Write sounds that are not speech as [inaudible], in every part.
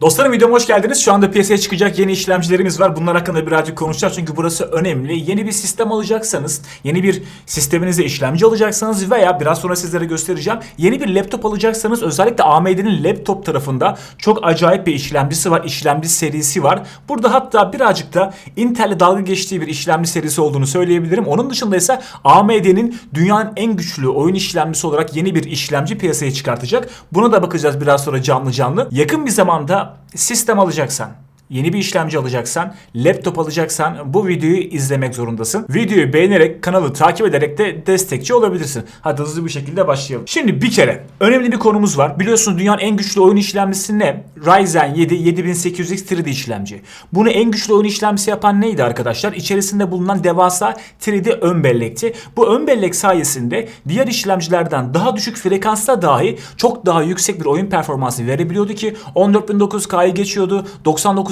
Dostlarım videoma hoş geldiniz. Şu anda piyasaya çıkacak yeni işlemcilerimiz var. Bunlar hakkında birazcık konuşacağız çünkü burası önemli. Yeni bir sistem alacaksanız, yeni bir sisteminize işlemci alacaksanız veya biraz sonra sizlere göstereceğim. Yeni bir laptop alacaksanız özellikle AMD'nin laptop tarafında çok acayip bir işlemcisi var. İşlemci serisi var. Burada hatta birazcık da Intel'le dalga geçtiği bir işlemci serisi olduğunu söyleyebilirim. Onun dışında ise AMD'nin dünyanın en güçlü oyun işlemcisi olarak yeni bir işlemci piyasaya çıkartacak. Buna da bakacağız biraz sonra canlı canlı. Yakın bir zamanda sistem alacaksan, yeni bir işlemci alacaksan, laptop alacaksan bu videoyu izlemek zorundasın. Videoyu beğenerek, kanalı takip ederek de destekçi olabilirsin. Hadi hızlı bir şekilde başlayalım. Şimdi bir kere önemli bir konumuz var. Biliyorsunuz dünyanın en güçlü oyun işlemcisi ne? Ryzen 7 7800X 3D işlemci. Bunu en güçlü oyun işlemcisi yapan neydi arkadaşlar? İçerisinde bulunan devasa 3D ön bellekti. Bu ön bellek sayesinde diğer işlemcilerden daha düşük frekansta dahi çok daha yüksek bir oyun performansı verebiliyordu ki 14900K'yı geçiyordu.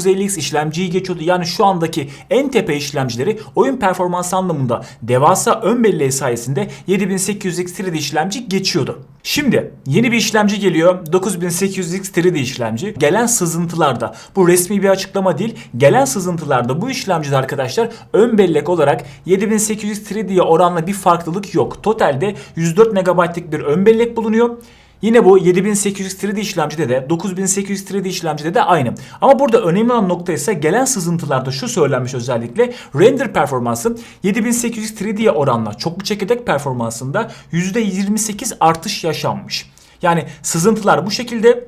9950X işlemciyi geçiyordu. Yani şu andaki en tepe işlemcileri oyun performansı anlamında devasa ön belleği sayesinde 7800X 3D işlemci geçiyordu. Şimdi yeni bir işlemci geliyor. 9800X 3D işlemci. Gelen sızıntılarda bu resmi bir açıklama değil. Gelen sızıntılarda bu işlemcide arkadaşlar ön bellek olarak 7800X 3D'ye oranla bir farklılık yok. Totalde 104 MB'lık bir ön bellek bulunuyor. Yine bu 7800 3D işlemcide de 9800 3D işlemcide de aynı. Ama burada önemli olan nokta ise gelen sızıntılarda şu söylenmiş özellikle render performansı 7800 3D'ye oranla çoklu çekirdek performansında %28 artış yaşanmış. Yani sızıntılar bu şekilde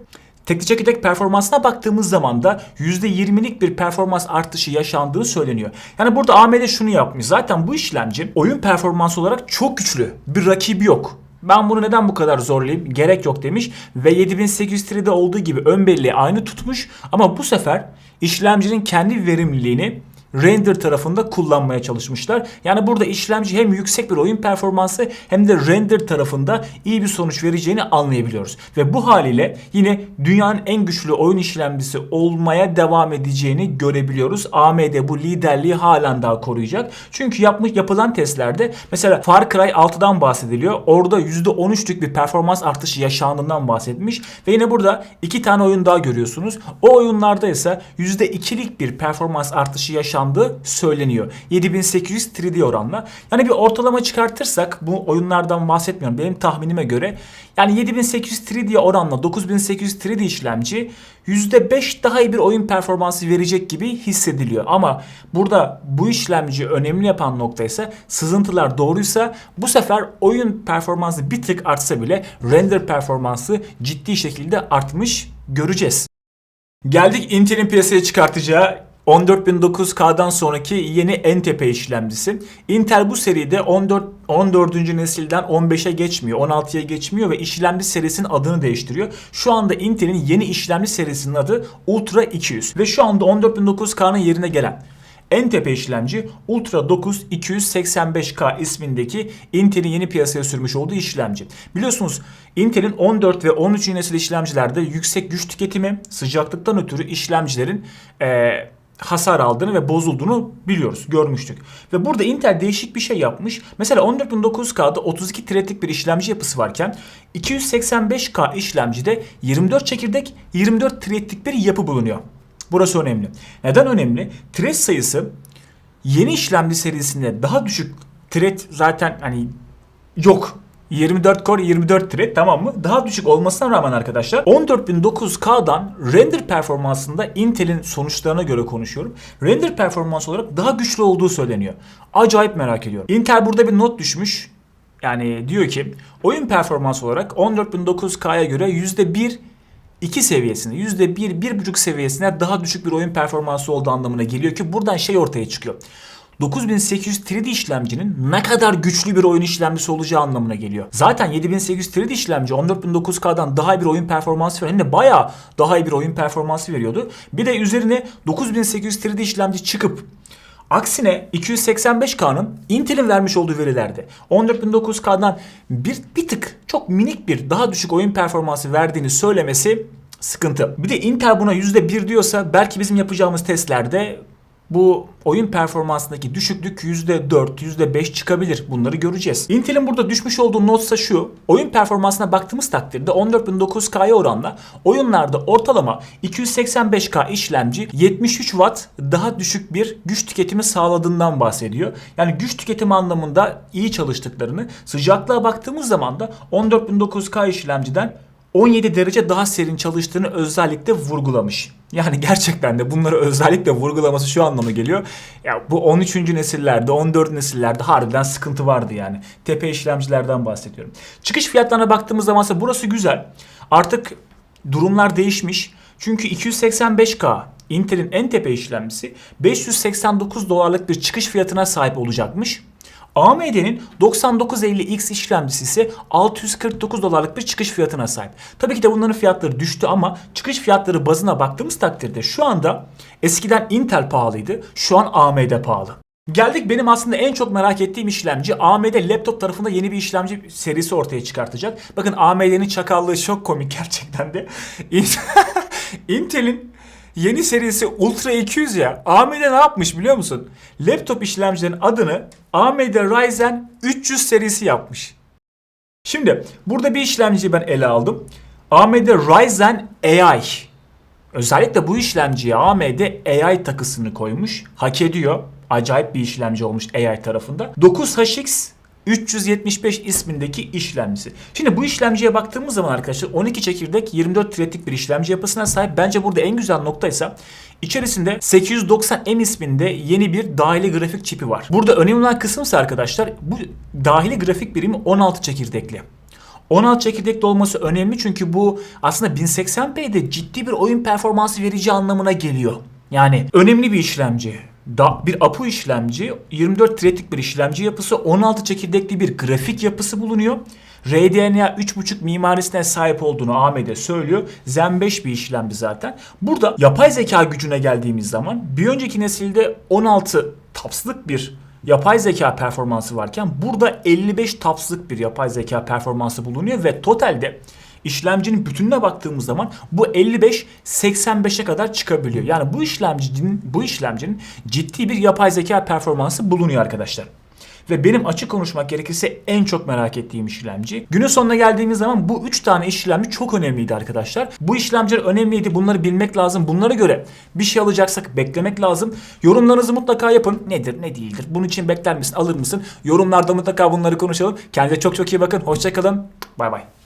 Tekli çekirdek performansına baktığımız zaman da %20'lik bir performans artışı yaşandığı söyleniyor. Yani burada AMD şunu yapmış. Zaten bu işlemci oyun performansı olarak çok güçlü. Bir rakibi yok. Ben bunu neden bu kadar zorlayayım? Gerek yok demiş ve 7800 3'de olduğu gibi ön belleği aynı tutmuş ama bu sefer işlemcinin kendi verimliliğini render tarafında kullanmaya çalışmışlar. Yani burada işlemci hem yüksek bir oyun performansı hem de render tarafında iyi bir sonuç vereceğini anlayabiliyoruz. Ve bu haliyle yine dünyanın en güçlü oyun işlemcisi olmaya devam edeceğini görebiliyoruz. AMD bu liderliği halen daha koruyacak. Çünkü yapmış yapılan testlerde mesela Far Cry 6'dan bahsediliyor. Orada %13'lük bir performans artışı yaşandığından bahsetmiş. Ve yine burada iki tane oyun daha görüyorsunuz. O oyunlarda ise %2'lik bir performans artışı yaşandığı söyleniyor. 7800 3D oranla. Yani bir ortalama çıkartırsak bu oyunlardan bahsetmiyorum. Benim tahminime göre yani 7800 3D oranla 9800 3D işlemci %5 daha iyi bir oyun performansı verecek gibi hissediliyor. Ama burada bu işlemci önemli yapan nokta ise sızıntılar doğruysa bu sefer oyun performansı bir tık artsa bile render performansı ciddi şekilde artmış göreceğiz. Geldik Intel'in piyasaya çıkartacağı 14009K'dan sonraki yeni en tepe işlemcisi. Intel bu seride 14 14. nesilden 15'e geçmiyor, 16'ya geçmiyor ve işlemci serisinin adını değiştiriyor. Şu anda Intel'in yeni işlemci serisinin adı Ultra 200 ve şu anda 14009K'nın yerine gelen en tepe işlemci Ultra 9 285K ismindeki Intel'in yeni piyasaya sürmüş olduğu işlemci. Biliyorsunuz Intel'in 14 ve 13. nesil işlemcilerde yüksek güç tüketimi, sıcaklıktan ötürü işlemcilerin eee hasar aldığını ve bozulduğunu biliyoruz, görmüştük. Ve burada Intel değişik bir şey yapmış. Mesela 14009K'da 32 threadlik bir işlemci yapısı varken 285K işlemcide 24 çekirdek, 24 threadlik bir yapı bulunuyor. Burası önemli. Neden önemli? Thread sayısı yeni işlemci serisinde daha düşük thread zaten hani yok 24 core 24 thread tamam mı? Daha düşük olmasına rağmen arkadaşlar 14009K'dan render performansında Intel'in sonuçlarına göre konuşuyorum. Render performans olarak daha güçlü olduğu söyleniyor. Acayip merak ediyorum. Intel burada bir not düşmüş. Yani diyor ki oyun performansı olarak 14009K'ya göre %1 2 seviyesinde %1 1.5 seviyesine daha düşük bir oyun performansı olduğu anlamına geliyor ki buradan şey ortaya çıkıyor. 9800 3D işlemcinin ne kadar güçlü bir oyun işlemcisi olacağı anlamına geliyor. Zaten 7800 3D işlemci 14009K'dan daha iyi bir oyun performansı veriyor. Hem de bayağı daha iyi bir oyun performansı veriyordu. Bir de üzerine 9800 3D işlemci çıkıp Aksine 285K'nın Intel'in vermiş olduğu verilerde 14009K'dan bir, bir tık çok minik bir daha düşük oyun performansı verdiğini söylemesi sıkıntı. Bir de Intel buna %1 diyorsa belki bizim yapacağımız testlerde bu oyun performansındaki düşüklük %4, %5 çıkabilir. Bunları göreceğiz. Intel'in burada düşmüş olduğu notsa şu. Oyun performansına baktığımız takdirde 14900K'ya oranla oyunlarda ortalama 285K işlemci 73 Watt daha düşük bir güç tüketimi sağladığından bahsediyor. Yani güç tüketimi anlamında iyi çalıştıklarını, sıcaklığa baktığımız zaman da 14900K işlemciden 17 derece daha serin çalıştığını özellikle vurgulamış. Yani gerçekten de bunları özellikle vurgulaması şu anlama geliyor. Ya bu 13. nesillerde, 14 nesillerde harbiden sıkıntı vardı yani. Tepe işlemcilerden bahsediyorum. Çıkış fiyatlarına baktığımız zaman ise burası güzel. Artık durumlar değişmiş. Çünkü 285K Intel'in en tepe işlemcisi 589 dolarlık bir çıkış fiyatına sahip olacakmış. AMD'nin 9950X işlemcisi ise 649 dolarlık bir çıkış fiyatına sahip. Tabii ki de bunların fiyatları düştü ama çıkış fiyatları bazına baktığımız takdirde şu anda eskiden Intel pahalıydı, şu an AMD pahalı. Geldik benim aslında en çok merak ettiğim işlemci AMD laptop tarafında yeni bir işlemci serisi ortaya çıkartacak. Bakın AMD'nin çakallığı çok komik gerçekten de. [laughs] Intel'in yeni serisi Ultra 200 ya. AMD ne yapmış biliyor musun? Laptop işlemcilerin adını AMD Ryzen 300 serisi yapmış. Şimdi burada bir işlemciyi ben ele aldım. AMD Ryzen AI. Özellikle bu işlemciye AMD AI takısını koymuş. Hak ediyor. Acayip bir işlemci olmuş AI tarafında. 9HX 375 ismindeki işlemcisi. Şimdi bu işlemciye baktığımız zaman arkadaşlar 12 çekirdek 24 threadlik bir işlemci yapısına sahip. Bence burada en güzel nokta ise içerisinde 890M isminde yeni bir dahili grafik çipi var. Burada önemli olan kısım ise arkadaşlar bu dahili grafik birimi 16 çekirdekli. 16 çekirdekli olması önemli çünkü bu aslında 1080p'de ciddi bir oyun performansı verici anlamına geliyor. Yani önemli bir işlemci. Da, bir APU işlemci, 24 threadlik bir işlemci yapısı, 16 çekirdekli bir grafik yapısı bulunuyor. RDNA 3.5 mimarisine sahip olduğunu AMD söylüyor. Zen 5 bir işlemci zaten. Burada yapay zeka gücüne geldiğimiz zaman bir önceki nesilde 16 tapslık bir yapay zeka performansı varken burada 55 tapslık bir yapay zeka performansı bulunuyor ve totalde işlemcinin bütününe baktığımız zaman bu 55 85'e kadar çıkabiliyor. Yani bu işlemcinin bu işlemcinin ciddi bir yapay zeka performansı bulunuyor arkadaşlar. Ve benim açık konuşmak gerekirse en çok merak ettiğim işlemci. Günün sonuna geldiğimiz zaman bu 3 tane işlemci çok önemliydi arkadaşlar. Bu işlemciler önemliydi. Bunları bilmek lazım. Bunlara göre bir şey alacaksak beklemek lazım. Yorumlarınızı mutlaka yapın. Nedir ne değildir? Bunun için bekler misin alır mısın? Yorumlarda mutlaka bunları konuşalım. Kendinize çok çok iyi bakın. Hoşçakalın. Bay bay.